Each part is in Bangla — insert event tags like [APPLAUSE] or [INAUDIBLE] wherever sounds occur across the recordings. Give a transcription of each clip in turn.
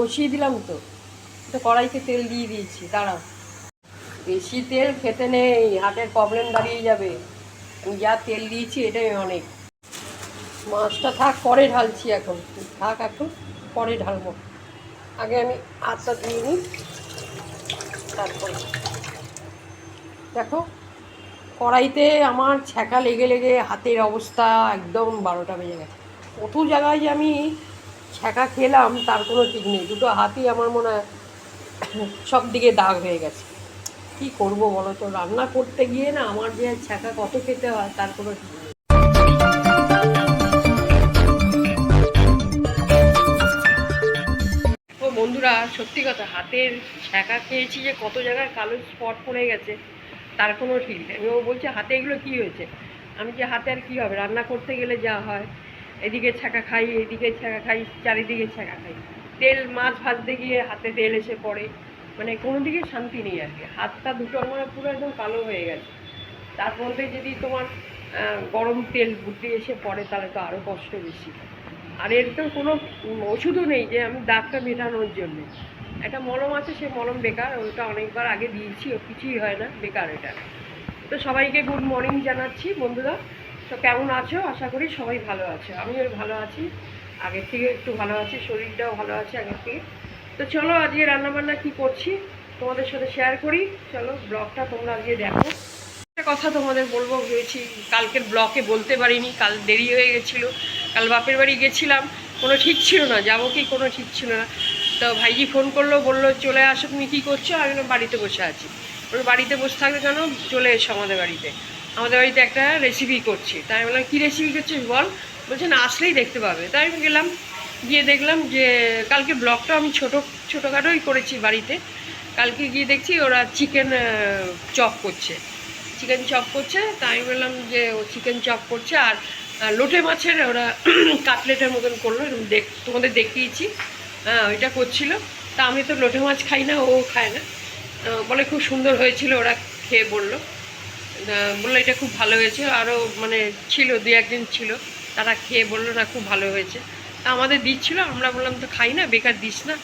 বসিয়ে দিলাম তো। তো কড়াইতে তেল দিয়ে দিয়েছি, দাঁড়াও। বেশি তেল খেতে নেই হাটের প্রবলেম দাঁড়িয়ে যাবে। আমি যা তেল দিয়েছি এটাই অনেক। মাছটা থাক, পরে ঢালছি এখন। থাক এখন, পরে ঢালবো। আগে আমি হাতটা দিয়ে নিই, তারপরে। দেখো, কড়াইতে আমার ছ্যাঁকা লেগে লেগে হাতের অবস্থা একদম বারোটা বেজে গেছে। কত জায়গায় যে আমি ছ্যাঁকা খেলাম, তার কোনো ঠিক নেই। দুটো হাতই আমার মনে হয় সব দিকে দাগ হয়ে গেছে। কী করব বলো তো? রান্না করতে গিয়ে না আমার যে ছ্যাঁকা কত খেতে হয়, তার কোনো ঠিক নেই। বন্ধুরা, সত্যি কথা, হাতের ছ্যাঁকা খেয়েছি যে কত জায়গায় কালো স্পট পড়ে গেছে, তার কোনো ঠিক নেই। ও বলছে, হাতে এগুলো কী হয়েছে? আমি যে, হাতে আর কী হবে? রান্না করতে গেলে যা হয়। এদিকে ছ্যাঁকা খাই, এদিকে ছ্যাঁকা খাই, চারিদিকে ছ্যাঁকা খাই। তেল, মাছ ভাজতে গিয়ে হাতে তেল এসে পড়ে। মানে কোনো দিকে শান্তি নেই আর কি। হাতটা দুটো আমার পুরো একদম কালো হয়ে গেছে। তার মধ্যে যদি তোমার গরম তেল বুদ্ধি এসে পড়ে, তাহলে তো আরও কষ্ট বেশি। আর এর তো কোনো ওষুধও নেই যে আমি দাগটা মেটানোর জন্য। একটা মলম আছে, সে মলম বেকার। ওটা অনেকবার আগে দিয়েছি, ও কিছুই হয় না, বেকার এটা। তো সবাইকে গুড মর্নিং জানাচ্ছি, বন্ধুরা। তো কেমন আছো? আশা করি সবাই ভালো আছো। আমিও ভালো আছি। আগের থেকে একটু ভালো আছি, শরীরটাও ভালো আছে আগের থেকে। তো চলো আজকে রান্নাবান্না কি করছি, তোমাদের সাথে শেয়ার করি। চলো ব্লগটা তোমরা আজকে দেখো। একটা কথা তোমাদের বলব, ভেবেছি কালকের ব্লকে বলতে পারিনি, কাল দেরি হয়ে গেছিল। কাল বাপের বাড়ি গেছিলাম, কোনো ঠিক ছিল না, যাব কি কোনো ঠিক ছিল না। তো ভাইজি ফোন করল, বলল, চলে আসো, তুমি কী করছ? আমি বাড়িতে বসে আছি। বাড়িতে বসে থাকলে কেন? চলে এসো আমাদের বাড়িতে। আমাদের বাড়িতে একটা রেসিপি করছি। তাই বললাম, কী রেসিপি করছিস বল? বলছে, না, আসলেই দেখতে পাবে। তাই আমি গেলাম, গিয়ে দেখলাম যে কালকে ব্লগটা আমি ছোটো, ছোটোখাটোই করেছি বাড়িতে। কালকে গিয়ে দেখছি ওরা চিকেন চপ করছে। চিকেন চপ করছে, তাই বললাম যে ও চিকেন চপ করছে আর লোটে মাছের ওরা [CLEARS THROAT] কাটলেটের মতন করল এরকম দেখ, তোমাদের দেখিয়েছি। হ্যাঁ ওইটা করছিল। তা আমি তো লোটে মাছ খাই না, ও খায় না। বলে খুব সুন্দর হয়েছিল, ওরা খেয়ে বলল। বলল এটা খুব ভালো হয়েছে। আরও মানে ছিল, দু একদিন ছিল। তারা খেয়ে বলল, না, খুব ভালো হয়েছে। তা আমাদের দিচ্ছিল আমরা বললাম, তো খাই না, বেকার দিস না,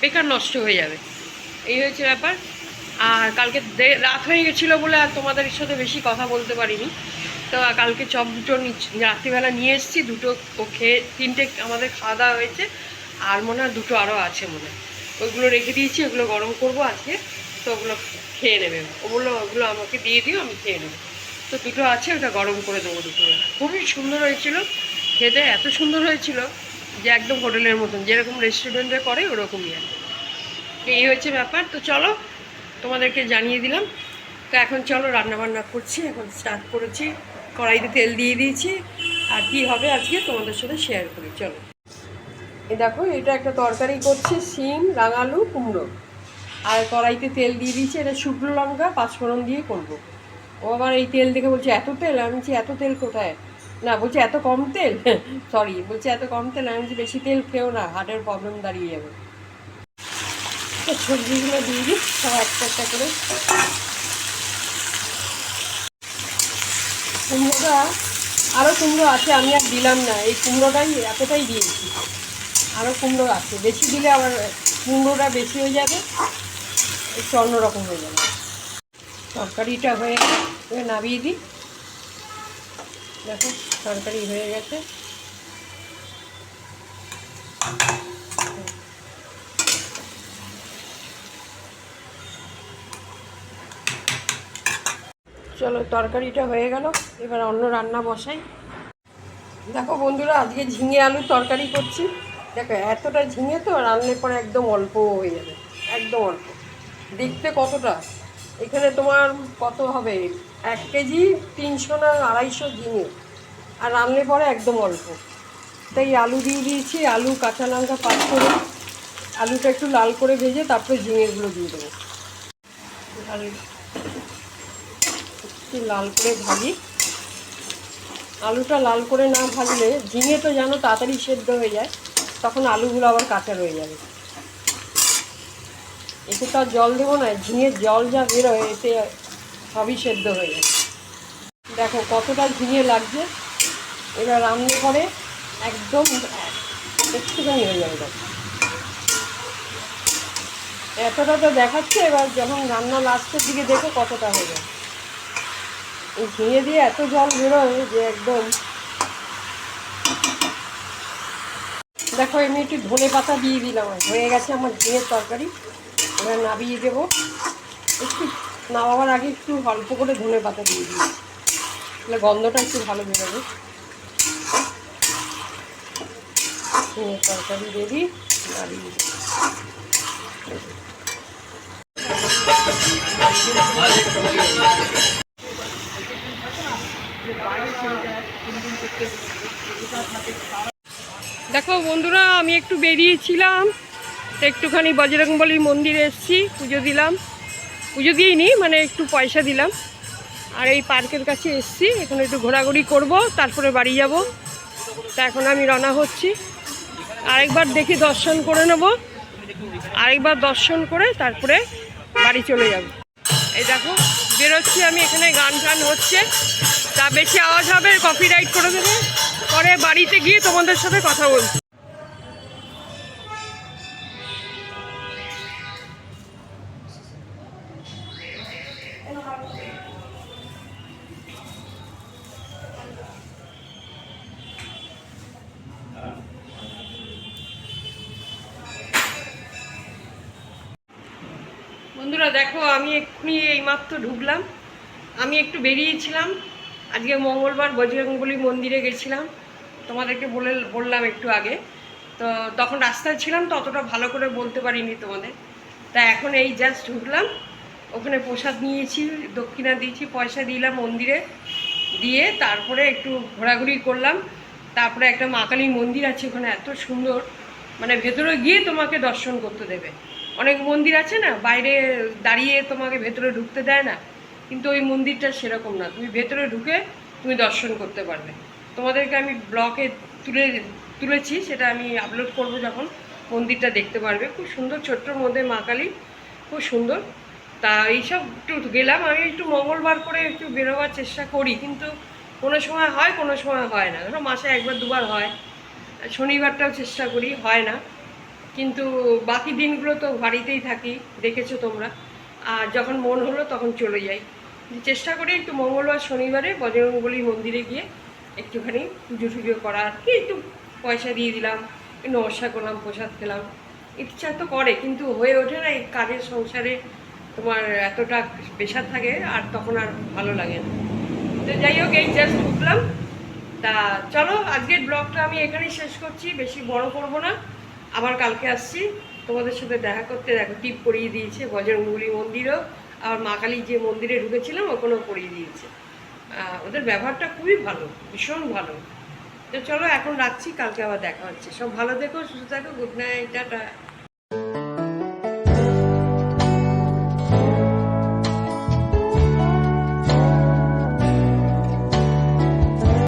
বেকার নষ্ট হয়ে যাবে। এই হয়েছে ব্যাপার। আর কালকে রাত হয়ে গেছিল বলে আর তোমাদের সাথে বেশি কথা বলতে পারিনি। তো কালকে চপ দুটো রাত্রিবেলা নিয়ে এসেছি, দুটো ও খেয়ে, তিনটে আমাদের খাওয়া দাওয়া হয়েছে। আর মনে হয় দুটো আরও আছে মনে হয়। ওইগুলো রেখে দিয়েছি, ওগুলো গরম করব আজকে। তো ওগুলো খেয়ে নেবে ও বলল, ওগুলো আমাকে দিয়ে দিও, আমি খেয়ে নেব। তো দুটো আছে, ওটা গরম করে দেবো দুপুরে। খুবই সুন্দর হয়েছিল, খেতে এত সুন্দর হয়েছিল যে একদম হোটেলের মতন, যেরকম রেস্টুরেন্টে করে ওরকমই আর। এই হচ্ছে ব্যাপার। তো চলো, তোমাদেরকে জানিয়ে দিলাম। তো এখন চলো রান্না বান্না করছি, এখন স্টার্ট করেছি। কড়াইতে তেল দিয়ে দিয়েছি। আর কী হবে আজকে তোমাদের সাথে শেয়ার করি। চলো। এই দেখো, এটা একটা তরকারি করছি, শিম, রাঙালু, কুমড়ো। আর কড়াইতে তেল দিয়ে দিয়েছি, এটা শুকনো লঙ্কা, পাঁচফোড়ন দিয়ে করব। ও আবার এই তেল দেখে বলছে, এত তেল? আমি বলছি, এত তেল কোথায়? না, বলছে, এত কম তেল? [LAUGHS] সরি বলছে, এত কম তেল? আমি বলছি, বেশি তেল খেও না, হার্টের প্রবলেম দাঁড়িয়ে যাবে। তো সবজিগুলো দিয়ে দিই, সব একটা একটা করে। কুমড়োটা আরও কুমড়ো আছে, আমি আর দিলাম না, এই কুমড়োটাই এতটাই দিয়েছি। আরও কুমড়ো আছে, বেশি দিলে আবার কুমড়োটা বেশি হয়ে যাবে। একটু অন্যরকম হয়ে যাবে। তরকারিটা হয়ে গেলে নামিয়ে দিই। দেখো, তরকারি হয়ে গেছে। চলো, তরকারিটা হয়ে গেল, এবার অন্য রান্না বসাই। দেখো বন্ধুরা, আজকে ঝিঙে আলুর তরকারি করছি। দেখো, এতটা ঝিঙে তো রান্নার পরে একদম অল্প হয়ে যাবে, একদম অল্প। দেখতে কতটা? এখানে তোমার কত হবে? এক কেজি তিনশো না আড়াইশো ঝিঙে। আর রান্নার পরে একদম অল্প। তাই আলু দিয়ে দিয়েছি, আলু, কাঁচা লঙ্কা পাঁচ করে আলুটা একটু লাল করে ভেজে তারপরে ঝিঙেগুলো দিয়ে দেবো। আর একটু লাল করে ভাজি। আলুটা লাল করে না ভাজলে ঝিঙে তো জানো তাড়াতাড়ি সেদ্ধ হয়ে যায়, তখন আলুগুলো আবার কাঁচা রয়ে যাবে। এতে তো জল দেবো না ঝিঙের জল যা বেরোয় এতে সবই সেদ্ধ হয়ে যাবে দেখো কতটা ঝিঙে লাগছে, এবার রান্না করে একদম একটুখানি হয়ে যাবে দেখো। এতটা তো দেখাচ্ছে, এবার যখন রান্না লাস্টের দিকে দেখো কতটা হবে এই ঝিঙে দিয়ে এত জল বেরোয় যে একদম দেখো আমি একটু ধনে পাতা দিয়ে দিলাম, হয়ে গেছে আমার ঝিঙের তরকারি। এবার নাবিয়ে দেবো। একটু নামাবার আগে একটু অল্প করে ধনে পাতা দিয়ে দিই। তাহলে গন্ধটা একটু ভালো বেরোবে। তরকারি রেডি নাবিয়ে দেখো বন্ধুরা, আমি একটু বেরিয়েছিলাম। একটুখানি বজরংবলী মন্দিরে এসেছি, পুজো দিলাম। পুজো দিইনি মানে একটু পয়সা দিলাম। আর এই পার্কের কাছে এসেছি, এখানে একটু ঘোরাঘুরি করব, তারপরে বাড়ি যাব। তা এখন আমি রওনা হচ্ছি। আরেকবার দেখি দর্শন করে নেব। আরেকবার দর্শন করে তারপরে বাড়ি চলে যাব। এই দেখো, বেরোচ্ছি আমি, এখানে গান টান হচ্ছে। তা বেশি আওয়াজ হবে কপি রাইট করে দেবে। পরে বাড়িতে গিয়ে তোমাদের সাথে কথা বলছি। বন্ধুরা, দেখো, আমি এক্ষুনি এইমাত্র ঢুকলাম। আমি একটু বেরিয়েছিলাম। আজকে মঙ্গলবার বজরংবলী মন্দিরে গেছিলাম। তোমাদেরকে বলে বললাম একটু আগে। তো তখন রাস্তায় ছিলাম, তো অতটা ভালো করে বলতে পারিনি তোমাদের। তা এখন এই জাস্ট ঢুকলাম। ওখানে প্রসাদ নিয়েছি, দক্ষিণা দিয়েছি, পয়সা দিলাম মন্দিরে। দিয়ে তারপরে একটু ঘোরাঘুরি করলাম। তারপরে একটা মা কালীর মন্দির আছে ওখানে, এত সুন্দর। মানে ভেতরে গিয়ে তোমাকে দর্শন করতে দেবে। অনেক মন্দির আছে না, বাইরে দাঁড়িয়ে তোমাকে ভেতরে ঢুকতে দেয় না। কিন্তু ওই মন্দিরটা সেরকম না। তুমি ভেতরে ঢুকে তুমি দর্শন করতে পারবে। তোমাদেরকে আমি ব্লকে তুলে, তুলেছি, সেটা আমি আপলোড করব যখন। মন্দিরটা দেখতে পারবে। খুব সুন্দর ছোট্টর মধ্যে মা কালী। খুব সুন্দর। তা এইসব একটু গেলাম, আমি একটু মঙ্গলবার করে একটু বেরোবার চেষ্টা করি, কিন্তু কোনো সময় হয়, কোনো সময় হয় না। ধরো মাসে একবার, দুবার হয়। শনিবারটাও চেষ্টা করি, হয় না। কিন্তু বাকি দিনগুলো তো বাড়িতেই থাকি, দেখেছ তোমরা। আর যখন মন হলো তখন চলে যাই। চেষ্টা করি একটু মঙ্গলবার শনিবারে বজরংবলী মন্দিরে গিয়ে একটুখানি পুজো টুজো করা আর কি একটু পয়সা দিয়ে দিলাম, একটু নমস্কার করলাম, প্রসাদ খেলাম। ইচ্ছা তো করে, কিন্তু হয়ে ওঠে না এই কাজের সংসারে তোমার এতটা প্রেশার থাকে আর তখন আর ভালো লাগে না। তো যাই হোক, এই জাস্ট ঢুকলাম তা চলো, আজকের ব্লগটা আমি এখানেই শেষ করছি। বেশি বড় করব না। আবার কালকে আসছি। তোমাদের সাথে দেখা করতে দেখো, টিপ পরিয়ে দিয়েছে বজরংবলী মন্দিরও। আর মা কালী যে মন্দিরে ঢুকেছিলাম, ওখানেও পরিয়ে দিয়েছে। ওদের ব্যবহারটা খুবই ভালো, ভীষণ ভালো। তো চলো, এখন রাখছি। কালকে আবার দেখা হচ্ছে। সব ভালো দেখো সুস্থ থাকো। Good night tata.